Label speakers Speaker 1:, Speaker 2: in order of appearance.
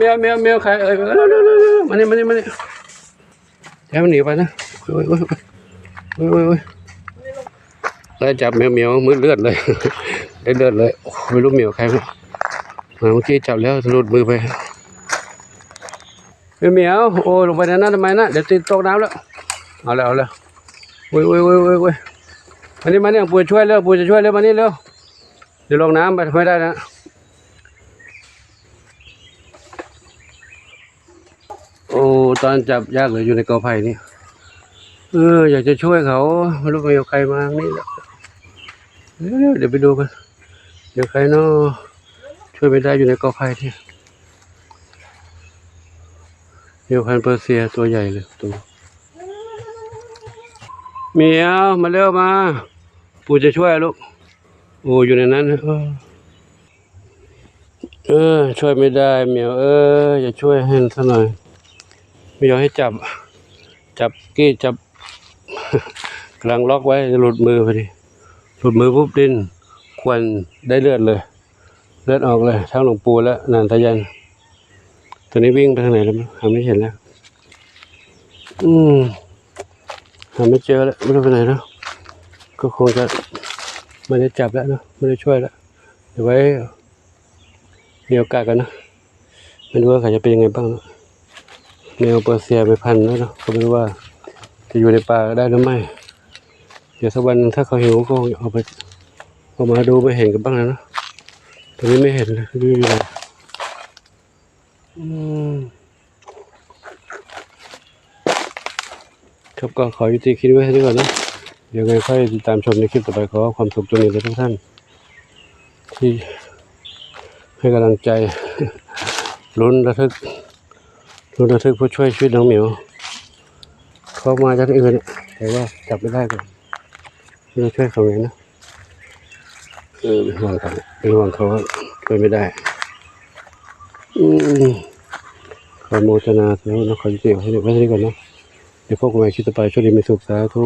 Speaker 1: แมวแมวแมวใครเอ่ยเร็วเร็วเร็วเร็วมานี่มานี่มานี่แค่มันหนีไปนะโอ้ยโอ้ยโอ้ยโอ้ยโอ้ยไล่จับแมวแมวมือเลือดเลยได้เลือดเลยไม่รู้แมวใครมาเมื่อกี้จับแล้วหลุดมือไปแมวแมวโอ้ยลงไปในนั้นทำไมนะเดี๋ยวติดตกน้ำแล้วเอาแล้วเอาแล้วโอ้ยโอ้ยโอ้ยโอ้ยโอ้ยมานี่มานี่ปู่ช่วยเร็วปู่จะช่วยเร็วมานี่เร็วเดี๋ยวลงน้ำไปไม่ได้นะ อ้ตอนจับยากเลยอยู่ในกอไผ่นี่เอออยากจะช่วยเขาไม่รู้มีใครมานี่และเดี๋ยวเดี๋ยวไปดูกันเดี๋ยวใครเนาะช่วยไม่ได้อยู่ในกอไผ่ที่เดี๋ยวพันเปอร์เซียตัวใหญ่เลยตัวเมียวมาเร็วมา ปู่จะช่วยลูกโอ้อยู่ในนั้นเออช่วยไม่ได้เมียวเอออย่าช่วยให้สักหน่อย ไม่ยอมให้จับ จับกี้จับกำลังล็อกไว้หลุดมือพอดีหลุดมือปุ๊บดิ้นควันได้เลือดเลย เลือดออกเลย ทั้งหลวงปู่และนานทะยันตอนนี้วิ่งไปทางไหนแล้วหาไม่เห็นแล้วอืมหาไม่เจอแล้วไม่รู้ไปไหนแล้วก็คงจะไม่ได้จับแล้วเนะไม่ได้ช่วยแล้วเดี๋ยวไว้มีโอกาสกันนะไม่รู้ว่าเขาจะเป็นยังไงบ้างเนะ แมวเปอร์เซียไปพันแล้วเนาะก็ไม่รู้ว่าจะอยู่ในป่าได้หรือไม่ เดี๋ยวสักวันถ้าเขาหิวก็เอาไปเอามาดูไม่เห็นกันบ้างนะเนอะตอนนี้ไม่เห็นเลยดูอยู่ไหนอืมครับก็ขอยุติคลิปไว้แค่นี้ก่อนนะเดี๋ยวไงค่อยติดตามชมในคลิปต่อไปขอความสุขจงมีแด่ทุกท่าน ที่ให้กำลังใจลุ้นระทึก ดูระทึกผู้ช่วยชีวิตน้องเหมียวเขามาจากอื่นแต่ว่าจับไม่ได้ก่อนเราช่วยเขาเองนะเออเป็นห่วงเขาเป็นห่วงเขาช่วยไม่ได้อืมขอโมทนาแล้วนะขอยุติให้ด็กไว้ที่นี่ก่อนนะเดี๋ยวพวกกูไปคิดต่อไปช่วยดีมีสุขสาธุ